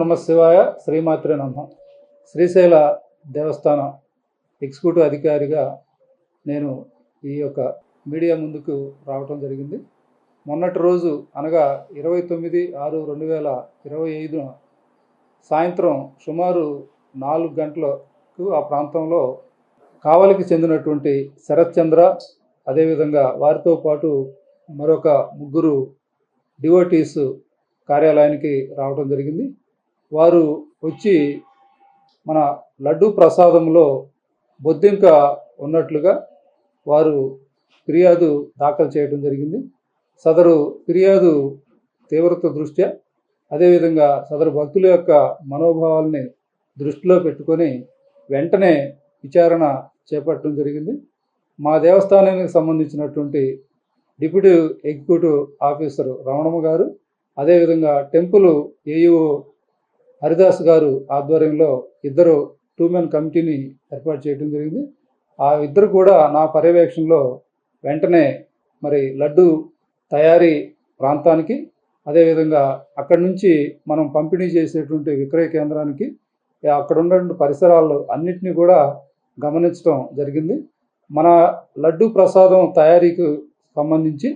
నమ శివాయ శ్రీమాత్రే నమ. శ్రీశైల దేవస్థానం ఎగ్జిక్యూటివ్ అధికారిగా నేను ఈ యొక్క మీడియా ముందుకు రావటం జరిగింది. మొన్నటి రోజు అనగా ఇరవై తొమ్మిది ఆరు రెండు వేల ఇరవై ఐదున సాయంత్రం సుమారు నాలుగు గంటలకు ఆ ప్రాంతంలో కావలికి చెందినటువంటి శరత్చంద్ర అదేవిధంగా వారితో పాటు మరొక ముగ్గురు డివోటీస్ కార్యాలయానికి రావడం జరిగింది. వారు వచ్చి మన లడ్డు ప్రసాదంలో బొద్దింక ఉన్నట్లుగా వారు ఫిర్యాదు దాఖలు చేయడం జరిగింది. సదరు ఫిర్యాదు తీవ్రత దృష్ట్యా అదేవిధంగా సదరు భక్తుల యొక్క మనోభావాల్ని దృష్టిలో పెట్టుకొని వెంటనే విచారణ చేపట్టడం జరిగింది. మా దేవస్థానానికి సంబంధించినటువంటి డిప్యూటీ ఎగ్జిక్యూటివ్ ఆఫీసర్ రమణమ్మ గారు అదేవిధంగా టెంపుల్ ఏఈఓ హరిదాస్ గారు ఆధ్వర్యంలో ఇద్దరు టూ మెన్ కమిటీని ఏర్పాటు చేయడం జరిగింది. ఆ ఇద్దరు కూడా నా పర్యవేక్షణలో వెంటనే మరి లడ్డు తయారీ ప్రాంతానికి అదేవిధంగా అక్కడి నుంచి మనం పంపిణీ చేసేటువంటి విక్రయ కేంద్రానికి అక్కడ ఉన్నటువంటి పరిసరాలు అన్నిటినీ కూడా గమనించడం జరిగింది. మన లడ్డు ప్రసాదం తయారీకి సంబంధించి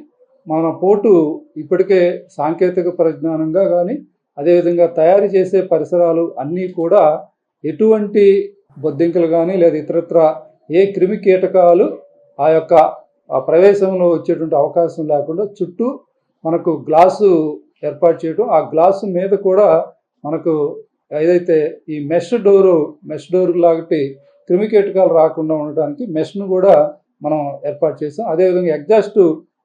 మన పోటు ఇప్పటికే సాంకేతిక పరిజ్ఞానంగా కానీ అదేవిధంగా తయారు చేసే పరిసరాలు అన్నీ కూడా ఎటువంటి బొద్దింకలు కానీ లేదా ఇతరత్ర ఏ క్రిమి కీటకాలు ఆ యొక్క ఆ ప్రవేశంలో వచ్చేటువంటి అవకాశం లేకుండా చుట్టూ మనకు గ్లాసు ఏర్పాటు చేయడం ఆ గ్లాసు మీద కూడా మనకు ఏదైతే ఈ మెష్ డోరు మెష్ డోర్ లాంటి క్రిమి కీటకాలు రాకుండా ఉండటానికి మెష్ను కూడా మనం ఏర్పాటు చేసాం. అదేవిధంగా ఎగ్జాస్ట్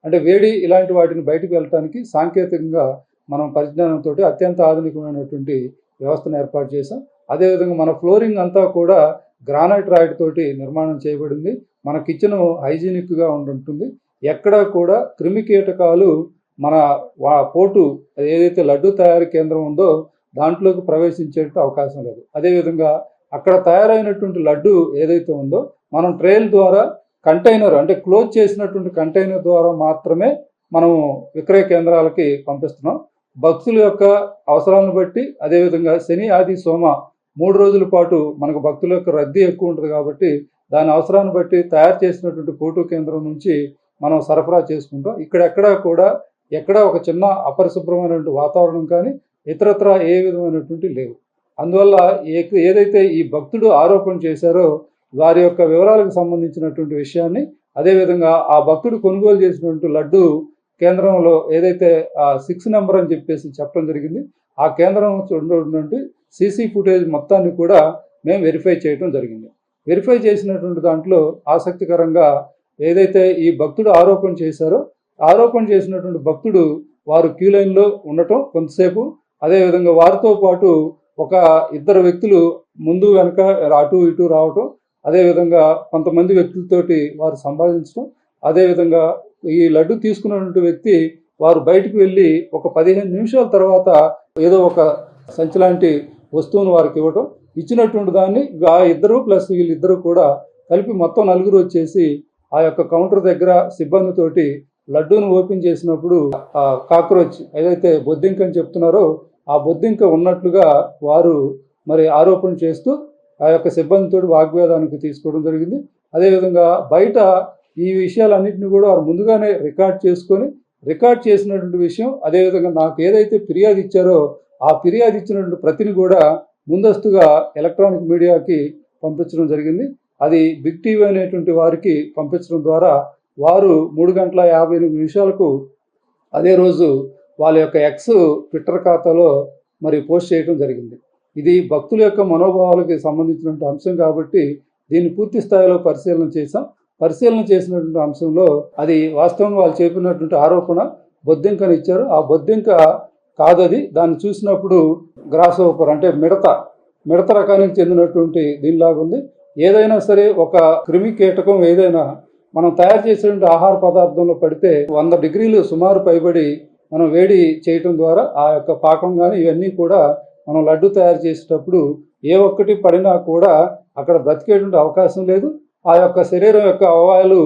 అంటే వేడి ఇలాంటి వాటిని బయటకు వెళ్ళటానికి సాంకేతికంగా మనం పరిజ్ఞానంతో అత్యంత ఆధునికమైనటువంటి వ్యవస్థను ఏర్పాటు చేసాం అదేవిధంగా మన ఫ్లోరింగ్ అంతా కూడా గ్రానైట్ రాయిడ్ తోటి నిర్మాణం చేయబడింది. మన కిచెన్ హైజీనిక్గా ఉంటుంది ఎక్కడా కూడా క్రిమి కీటకాలు మన వా పోటు ఏదైతే లడ్డు తయారీ కేంద్రం ఉందో దాంట్లోకి ప్రవేశించే అవకాశం లేదు. అదేవిధంగా అక్కడ తయారైనటువంటి లడ్డు ఏదైతే ఉందో మనం ట్రైల్ ద్వారా కంటైనర్ అంటే క్లోజ్ చేసినటువంటి కంటైనర్ ద్వారా మాత్రమే మనము విక్రయ కేంద్రాలకి పంపిస్తున్నాం. భక్తుల యొక్క అవసరాలను బట్టి అదేవిధంగా శని ఆది సోమ మూడు రోజుల పాటు మనకు భక్తుల యొక్క రద్దీ ఎక్కువ ఉంటుంది కాబట్టి దాని అవసరాన్ని బట్టి తయారు చేసినటువంటి కోటు కేంద్రం నుంచి మనం సరఫరా చేసుకుంటాం. ఇక్కడెక్కడా కూడా ఎక్కడ ఒక చిన్న అపరిశుభ్రమైనటువంటి వాతావరణం కానీ ఇతరత్ర ఏ విధమైనటువంటి లేవు. అందువల్ల ఏ- ఏదైతే ఈ భక్తుడు ఆరోపణ చేశారో వారి యొక్క వివరాలకు సంబంధించినటువంటి విషయాన్ని అదేవిధంగా ఆ భక్తుడు కొనుగోలు చేసినటువంటి లడ్డు కేంద్రంలో ఏదైతే సిక్స్ నెంబర్ అని చెప్పేసి చెప్పడం జరిగింది ఆ కేంద్రం నుండి సీసీ ఫుటేజ్ మొత్తాన్ని కూడా మేము వెరిఫై చేయడం జరిగింది. వెరిఫై చేసినటువంటి దాంట్లో ఆసక్తికరంగా ఏదైతే ఈ భక్తుడు ఆరోపణ చేశారో ఆరోపణ చేసినటువంటి భక్తుడు వారు క్యూ లైన్లో ఉండటం కొంతసేపు అదేవిధంగా వారితో పాటు ఒక ఇద్దరు వ్యక్తులు ముందు వెనక అటు ఇటు రావటం అదేవిధంగా కొంతమంది వ్యక్తులతోటి వారు సంభాషించడం అదేవిధంగా ఈ లడ్డు తీసుకున్నటువంటి వ్యక్తి వారు బయటకు వెళ్ళి ఒక పదిహేను నిమిషాల తర్వాత ఏదో ఒక సంచి లాంటి వస్తువును వారికి ఇవ్వటం ఇచ్చినటువంటి దాన్ని ఆ ఇద్దరు ప్లస్ వీళ్ళిద్దరూ కూడా కలిపి మొత్తం నలుగురు వచ్చేసి ఆ యొక్క కౌంటర్ దగ్గర సిబ్బందితోటి లడ్డూను ఓపెన్ చేసినప్పుడు ఆ కాక్రోచ్ ఏదైతే బొద్దింక అని చెప్తున్నారో ఆ బొద్దింక ఉన్నట్లుగా వారు మరి ఆరోపణ చేస్తూ ఆ యొక్క సిబ్బందితో వాగ్వేదానికి తీసుకోవడం జరిగింది. అదేవిధంగా బయట ఈ విషయాలన్నింటినీ కూడా వారు ముందుగానే రికార్డ్ చేసుకొని రికార్డ్ చేసినటువంటి విషయం అదేవిధంగా నాకు ఏదైతే ఫిర్యాదు ఇచ్చారో ఆ ఫిర్యాదు ఇచ్చినటువంటి ప్రతిని కూడా ముందస్తుగా ఎలక్ట్రానిక్ మీడియాకి పంపించడం జరిగింది. అది బిగ్ టీవీ అనేటువంటి వారికి పంపించడం ద్వారా వారు మూడు గంటల యాభై ఎనిమిది నిమిషాలకు అదే రోజు వాళ్ళ యొక్క ఎక్స్ ట్విట్టర్ ఖాతాలో మరి పోస్ట్ చేయడం జరిగింది. ఇది భక్తుల యొక్క మనోభావాలకి సంబంధించినటువంటి అంశం కాబట్టి దీన్ని పూర్తి స్థాయిలో పరిశీలన చేశాం. పరిశీలన చేసినటువంటి అంశంలో అది వాస్తవంగా వాళ్ళు చెప్పినటువంటి ఆరోపణ బొద్దింకని ఇచ్చారు. ఆ బొద్దింక కాదది. దాన్ని చూసినప్పుడు గ్రాస్ ఓపర్ అంటే మిడత మిడత రకానికి చెందినటువంటి దీనిలాగా ఉంది. ఏదైనా సరే ఒక క్రిమి కీటకం ఏదైనా మనం తయారు చేసినటువంటి ఆహార పదార్థంలో పడితే వంద డిగ్రీలు సుమారు పైబడి మనం వేడి చేయటం ద్వారా ఆ యొక్క పాకం కానీ ఇవన్నీ కూడా మనం లడ్డు తయారు చేసేటప్పుడు ఏ ఒక్కటి పడినా కూడా అక్కడ బ్రతికేటువంటి అవకాశం లేదు. ఆ యొక్క శరీరం యొక్క అవయవాలు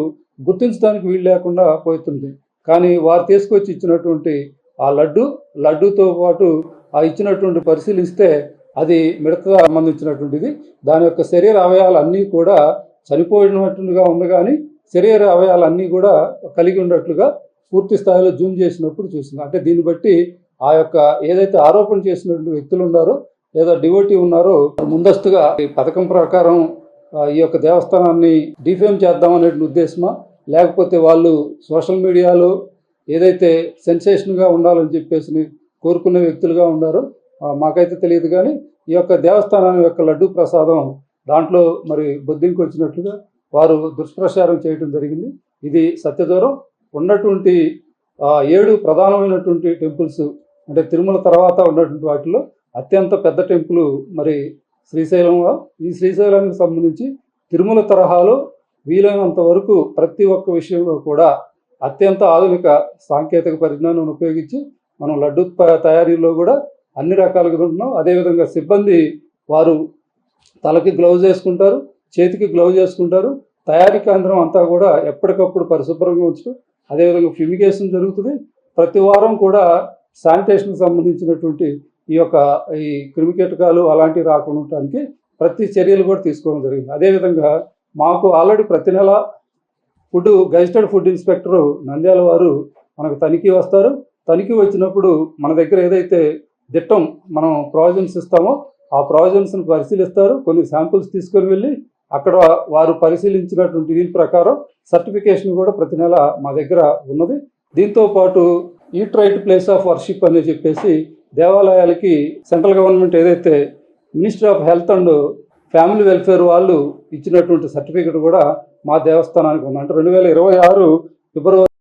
గుర్తించడానికి వీలు లేకుండా పోతుంది. కానీ వారు తీసుకొచ్చి ఇచ్చినటువంటి ఆ లడ్డు లడ్డుతో పాటు ఆ ఇచ్చినటువంటి పరిశీలిస్తే అది మిడత సంబంధించినటువంటిది దాని యొక్క శరీర అవయాలు అన్నీ కూడా చనిపోయినట్టుగా ఉంది కానీ శరీర అవయాలు అన్నీ కూడా కలిగి ఉన్నట్లుగా పూర్తి స్థాయిలో జూమ్ చేసినప్పుడు చూసింది. అంటే దీన్ని బట్టి ఆ యొక్క ఏదైతే ఆరోపణ చేసినటువంటి వ్యక్తులు ఉన్నారో లేదా డివోటీ ఉన్నారో ముందస్తుగా ఈ పథకం ప్రకారం ఈ యొక్క దేవస్థానాన్ని డిఫేమ్ చేద్దాం అనే ఉద్దేశమా? లేకపోతే వాళ్ళు సోషల్ మీడియాలో ఏదైతే సెన్సేషన్గా ఉండాలని చెప్పేసి కోరుకునే వ్యక్తులుగా ఉన్నారో మాకైతే తెలియదు కానీ ఈ యొక్క దేవస్థానం యొక్క లడ్డు ప్రసాదం దాంట్లో మరి బొద్దింకి వచ్చినట్లుగా వారు దుష్ప్రచారం చేయడం జరిగింది. ఇది సత్యదూరం. ఉన్నటువంటి ఏడు ప్రధానమైనటువంటి టెంపుల్స్ అంటే తిరుమల తర్వాత ఉన్నటువంటి వాటిలో అత్యంత పెద్ద టెంపుల్ మరి శ్రీశైలంలో. ఈ శ్రీశైలానికి సంబంధించి తిరుమల తరహాలో వీలైనంత వరకు ప్రతి ఒక్క విషయంలో కూడా అత్యంత ఆధునిక సాంకేతిక పరిజ్ఞానం ఉపయోగించి మనం లడ్డు తయారీలో కూడా అన్ని రకాలుగా ఉంటున్నాం. అదేవిధంగా సిబ్బంది వారు తలకి గ్లౌజ్ వేసుకుంటారు చేతికి గ్లౌజ్ వేసుకుంటారు. తయారీ కేంద్రం అంతా కూడా ఎప్పటికప్పుడు పరిశుభ్రంగా ఉంచడం అదేవిధంగా ఫ్యూమిగేషన్ జరుగుతుంది. ప్రతి వారం కూడా శానిటేషన్కి సంబంధించినటువంటి ఈ యొక్క ఈ క్రిమికీటకాలు అలాంటివి రాకుండా ఉండటానికి ప్రతి చర్యలు కూడా తీసుకోవడం జరిగింది. అదేవిధంగా మాకు ఆల్రెడీ ప్రతి నెల food registered food inspector Nandyal వారు మనకు తనిఖీ వస్తారు. తనిఖీ వచ్చినప్పుడు మన దగ్గర ఏదైతే దిట్టం మనం ప్రావిజన్స్ ఇస్తామో ఆ ప్రావిజన్స్ని పరిశీలిస్తారు. కొన్ని శాంపుల్స్ తీసుకొని వెళ్ళి అక్కడ వారు పరిశీలించినటువంటి దీని ప్రకారం సర్టిఫికేషన్ కూడా ప్రతి నెల మా దగ్గర ఉన్నది. దీంతో పాటు eat right place of worship అని చెప్పేసి దేవాలయాలకి సెంట్రల్ గవర్నమెంట్ ఏదైతే ministry of health and family welfare వాళ్ళు ఇచ్చినటువంటి సర్టిఫికెట్ కూడా మా దేవస్థానానికి ఉంది అంటే రెండు వేల ఇరవై ఆరు ఫిబ్రవరి